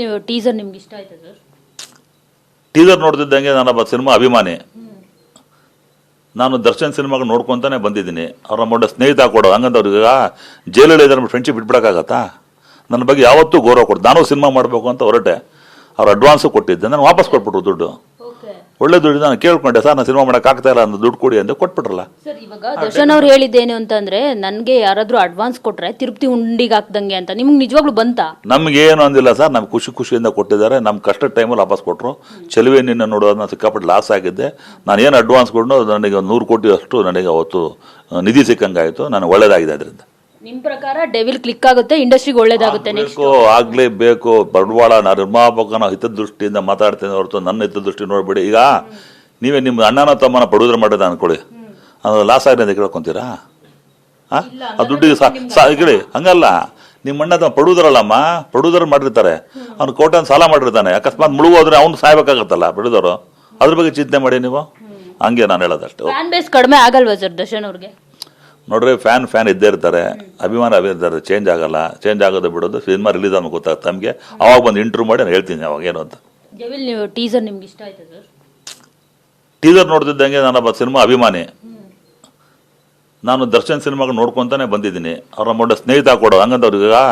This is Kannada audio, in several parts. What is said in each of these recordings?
ನೀವು ಟೀಸರ್ ನಿಮ್ಗೆ ಇಷ್ಟ ಆಯ್ತಾ ಸರ್ ಟೀಸರ್ ನೋಡ್ತಿದ್ದಂಗೆ ನಾನೊಬ್ಬ ಸಿನಿಮಾ ಅಭಿಮಾನಿ. ನಾನು ದರ್ಶನ್ ಸಿನಿಮಾಗಳು ನೋಡ್ಕೊಂತಾನೆ ಬಂದಿದ್ದೀನಿ. ಅವ್ರ ಮೊಂಡ ಸ್ನೇಹಿತ ಕೊಡೋದು ಹಂಗಂತ ಅವ್ರಿಗೆ ಜೈಲಲ್ಲಿ ಇದ್ದಾರೆ ಫ್ರೆಂಡ್ಶಿಪ್ ಬಿಟ್ಬಿಡಕ್ಕಾಗತ್ತಾ? ನನ್ನ ಬಗ್ಗೆ ಯಾವತ್ತೂ ಗೌರವ ಕೊಟ್ಟು ನಾನು ಸಿನಿಮಾ ಮಾಡಬೇಕು ಅಂತ ಹೊರಟೆ. ಅವ್ರು ಅಡ್ವಾನ್ಸು ಕೊಟ್ಟಿದ್ದೆ. ನಾನು ವಾಪಸ್ ಕೊಟ್ಬಿಟ್ರು ದುಡ್ಡು. ಒಳ್ಳೆ ದುಡ್ಡು ನಾನು ಕೇಳ್ಕೊಂಡೆ ಸರ್ ನಾನು ಸಿನಿಮಾ ಮಾಡಕ್ ಆಗ್ತಾ ಇಲ್ಲ ಅಂತ ದುಡ್ಡು ಕೊಡಿ ಅಂತ ಕೊಟ್ಬಿಟ್ರಲ್ಲ. ಸರ್ ಇವಾಗ ದರ್ಶನ್ ಅವ್ರು ಹೇಳಿದ್ದೇನು ಅಂತಂದ್ರೆ ನನ್ಗೆ ಯಾರಾದ್ರೂ ಅಡ್ವಾನ್ಸ್ ಕೊಟ್ರೆ ತಿರುಪ್ತಿ ಉಂಡಿಗೆ ಹಾಕ್ದಂಗೆ ಅಂತ. ನಿಮ್ಗೆ ನಿಜವಾಗ್ಲೂ ಬಂತಾ? ನಮ್ಗೆ ಏನು ಅಂದಿಲ್ಲ ಸರ್. ನಮ್ಗೆ ಖುಷಿ ಖುಷಿಯಿಂದ ಕೊಟ್ಟಿದ್ದಾರೆ. ನಮ್ಮ ಕಷ್ಟದ ಟೈಮಲ್ಲಿ ವಾಪಸ್ ಕೊಟ್ಟರು ಚೆಲುವೆ ನಿನ್ನ ನೋಡೋದನ್ನ ಸಿಕ್ಕಾಪಟ್ಟು ಲಾಸ್ ಆಗಿದ್ದೆ. ನಾನು ಏನು ಅಡ್ವಾನ್ಸ್ ಕೊಡೋ ನನಗೆ ಒಂದು ನೂರು ಕೋಟಿ ಅಷ್ಟು ನನಗೆ ಅವತ್ತು ನಿಧಿ ಸಿಕ್ಕಂಗಾಯಿತು. ನನಗೆ ಒಳ್ಳೇದಾಗಿದೆ ಅದರಿಂದ. ನಿಮ್ ಪ್ರಕಾರ ಡೆವಿಲ್ ಕ್ಲಿಕ್ ಆಗುತ್ತೆ ಇಂಡಸ್ಟ್ರಿಗೆ ಒಳ್ಳೇದಾಗುತ್ತೆ ಬೇಕು ಆಗ್ಲೇಬೇಕು. ಬಂಡವಾಳ ನಿರ್ಮಾಪಕನ ಹಿತದೃಷ್ಟಿಯಿಂದ ಮಾತಾಡ್ತೇನೆ ಹೊರತು ನನ್ನ ಹಿತದೃಷ್ಟಿ ನೋಡ್ಬೇಡಿ. ಈಗ ನೀವೇ ನಿಮ್ಮ ಅಣ್ಣನ ತಮ್ಮನ ಪಡುದ್ರ ಮಾಡಿದ ಅನ್ಕೊಳ್ಳಿ. ಅದು ಲಾಸ್ ಆಗಿದೆ ಅಂತ ಕೇಳ್ಕೊಂತೀರಾ? ಆ? ಆ ದುಡ್ಡಿಗೆ ಕೇಳಿ ಹಂಗಲ್ಲ. ನಿಮ್ಮ ಅಣ್ಣ ತಮ್ಮ ಪಡುದರಲ್ಲಮ್ಮ ಪಡುದರ್ ಮಾಡಿರ್ತಾರೆ. ಅವ್ನು ಕೋಟನ್ ಸಾಲ ಮಾಡಿರ್ತಾನೆ. ಅಕಸ್ಮಾತ್ ಮುಳುಗೋದ್ರೆ ಅವ್ನು ಸಾಯ್ಬೇಕಾಗತ್ತಲ್ಲ ಪಡುದವರು ಅದ್ರ ಬಗ್ಗೆ ಚಿಂತೆ ಮಾಡಿ ನೀವು? ಹಂಗೆ ನಾನು ಹೇಳೋದಷ್ಟು. ಫ್ಯಾನ್ ಬೇಸ್ ಕಡಿಮೆ ಆಗಲ್ವಾ ಸರ್ ದರ್ಶನ್ ಅವ್ರಿಗೆ? ನೋಡ್ರಿ ಫ್ಯಾನ್ ಫ್ಯಾನ್ ಇದ್ದೇ ಇರ್ತಾರೆ. ಅಭಿಮಾನ ಇರ್ತಾರೆ ಚೇಂಜ್ ಆಗಲ್ಲ. ಚೇಂಜ್ ಆಗೋದು ಬಿಡೋದು. ಸಿನಿಮಾ ರಿಲೀಸ್ ಆದ್ಮೇಲೆ ಗೊತ್ತಾಗುತ್ತೆ ನಮಗೆ. ಅವಾಗ ಬಂದು ಇಂಟ್ರೂ ಮಾಡಿ ನಾನು ಹೇಳ್ತೀನಿ ಅವಾಗ ಏನು ಅಂತ. ನೀವು ಟೀಸರ್ ನಿಮ್ಗೆ ಇಷ್ಟ ಆಯ್ತಾ ಸರ್ ಟೀಸರ್ ನೋಡ್ತಿದ್ದಂಗೆ ನಾನೊಬ್ಬ ಸಿನಿಮಾ ಅಭಿಮಾನಿ. ನಾನು ದರ್ಶನ್ ಸಿನಿಮಾಗೆ ನೋಡ್ಕೊತಾನೆ ಬಂದಿದ್ದೀನಿ. ಅವ್ರ ಮೊಂಡ ಸ್ನೇಹಿತ ಕೊಡೋ ಹಂಗಂತ ಅವ್ರಿಗೆ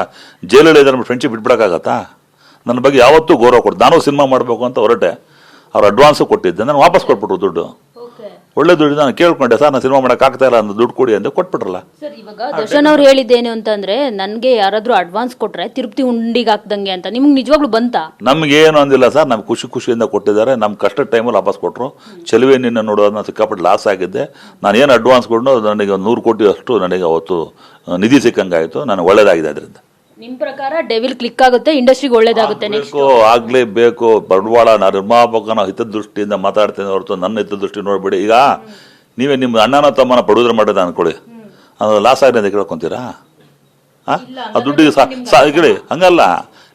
ಜೈಲಲ್ಲಿ ಇದ್ದಾರೆ ಫ್ರೆಂಡ್ಶಿಪ್ ಬಿಟ್ಬಿಡಕ್ಕಾಗತ್ತಾ? ನನ್ನ ಬಗ್ಗೆ ಯಾವತ್ತೂ ಗೌರವ ಕೊಡ್ತು ನಾನು ಸಿನಿಮಾ ಮಾಡಬೇಕು ಅಂತ ಹೊರಟೆ. ಅವ್ರು ಅಡ್ವಾನ್ಸು ಕೊಟ್ಟಿದ್ದೆ. ನಾನು ವಾಪಸ್ ಕೊಟ್ಬಿಟ್ರು ದುಡ್ಡು. ಒಳ್ಳೆ ದುಡ್ಡು ನಾನು ಕೇಳ್ಕೊಂಡೆ ಸರ್ ನಾನು ಸಿನಿಮಾ ಮಾಡಕ್ ಆಗ್ತಾ ಇಲ್ಲ ಅಂತ ದುಡ್ಡು ಕೊಡಿ ಅಂತ ಕೊಟ್ಬಿಟ್ರಲ್ಲ. ಸರ್ ಇವಾಗ ದರ್ಶನ್ ಅವ್ರು ಹೇಳಿದ್ದೇನು ಅಂತಂದ್ರೆ ನನ್ಗೆ ಯಾರಾದ್ರೂ ಅಡ್ವಾನ್ಸ್ ಕೊಟ್ರೆ ತಿರುಪ್ತಿ ಉಂಡಿಗೆ ಹಾಕ್ದಂಗೆ ಅಂತ. ನಿಮ್ಗೆ ನಿಜವಾಗ್ಲೂ ಬಂತಾ? ನಮ್ಗೆ ಏನು ಅಂದಿಲ್ಲ ಸರ್. ನಮ್ಗೆ ಖುಷಿ ಖುಷಿಯಿಂದ ಕೊಟ್ಟಿದ್ದಾರೆ. ನಮ್ಮ ಕಷ್ಟದ ಟೈಮಲ್ಲಿ ವಾಪಸ್ ಕೊಟ್ಟರು ಚೆಲುವೆ ನಿನ್ನ ನೋಡೋದನ್ನ ಸಿಕ್ಕಾಪಟ್ಟು ಲಾಸ್ ಆಗಿದ್ದೆ. ನಾನು ಏನು ಅಡ್ವಾನ್ಸ್ ಕೊಟ್ಟು ನನಗೆ ಒಂದು ನೂರು ಕೋಟಿ ಅಷ್ಟು ನನಗೆ ಅವತ್ತು ನಿಧಿ ಸಿಕ್ಕಂಗಾಯಿತು. ನಾನು ಒಳ್ಳೇದಾಗಿದೆ ಅದರಿಂದ. ನಿಮ್ ಪ್ರಕಾರ ಡೆವಿಲ್ ಕ್ಲಿಕ್ ಆಗುತ್ತೆ ಇಂಡಸ್ಟ್ರಿಗೆ ಒಳ್ಳೇದಾಗುತ್ತೆ ಬೇಕು ಆಗ್ಲೇಬೇಕು. ಬಂಡವಾಳ ನಾನು ನಿರ್ಮಾಪಕನ ಹಿತದೃಷ್ಟಿಯಿಂದ ಮಾತಾಡ್ತೇನೆ ಹೊರತು ನನ್ನ ಹಿತದೃಷ್ಟಿ ನೋಡ್ಬೇಡಿ. ಈಗ ನೀವೇ ನಿಮ್ಮ ಅಣ್ಣನ ತಮ್ಮನ ಪಡುದ್ರ ಮಾಡಿದ ಅನ್ಕೊಳ್ಳಿ. ಅದು ಲಾಸ್ ಆಗಿದೆ ಅಂತ ಕೇಳ್ಕೊಂತೀರಾ? ಆ? ಆ ದುಡ್ಡಿಗೆ ಸಾ ಸಾ ಕೇಳಿ ಹಂಗಲ್ಲ.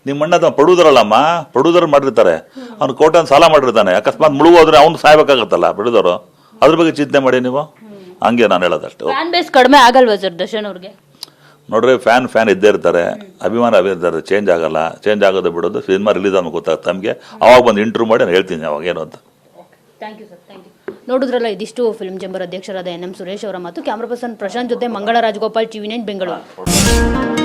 ನಿಮ್ಮ ಅಣ್ಣ ತಮ್ಮ ಪಡುದರಲ್ಲಮ್ಮ ಪಡುವುದರ ಮಾಡಿರ್ತಾರೆ. ಅವ್ನು ಕೋಟನ್ ಸಾಲ ಮಾಡಿರ್ತಾನೆ. ಅಕಸ್ಮಾತ್ ಮುಳುಗೋದ್ರೆ ಅವ್ನು ಸಾಯ್ಬೇಕಾಗತ್ತಲ್ಲ ಪಡುದವರು ಅದ್ರ ಬಗ್ಗೆ ಚಿಂತೆ ಮಾಡಿ ನೀವು? ಹಂಗೆ ನಾನು ಹೇಳೋದಷ್ಟು. ಫ್ಯಾನ್ ಬೇಸ್ ಕಡಿಮೆ ಆಗಲ್ವಾ ಸರ್ ದರ್ಶನ್ ಅವ್ರಿಗೆ? ನೋಡ್ರಿ ಫ್ಯಾನ್ ಫ್ಯಾನ್ ಇದ್ದೇ ಇರ್ತಾರೆ. ಅಭಿಮಾನ ಅಭಿಮಾನ ಚೇಂಜ್ ಆಗಲ್ಲ. ಚೇಂಜ್ ಆಗೋದು ಬಿಡೋದು ಸಿನಿಮಾ ರಿಲೀಸ್ ಆದ್ಮೇಲೆ ಗೊತ್ತಾಗುತ್ತೆ ನಮಗೆ ಅವಾಗ ಬಂದು ಇಂಟ್ರೂ ಮಾಡಿ ನಾನು ಹೇಳ್ತೀನಿ ಅವಾಗ ಏನು ಅಂತ. Thank you sir thank you ನೋಡಿದ್ರಲ್ಲ ಇದಿಷ್ಟು ಫಿಲ್ಮ್ ಜಂಬರ್ ಅಧ್ಯಕ್ಷರಾದ ಎನ್ ಎಂ ಸುರೇಶ್ ಅವರ ಮತ್ತು ಕ್ಯಾಮ್ರಾ ಪರ್ಸನ್ ಪ್ರಶಾಂತ್ ಜೊತೆ ಮಂಗಳ ರಾಜಗೋಪಾಲ್ ಟಿವಿ ನೈನ್ ಬೆಂಗಳೂರು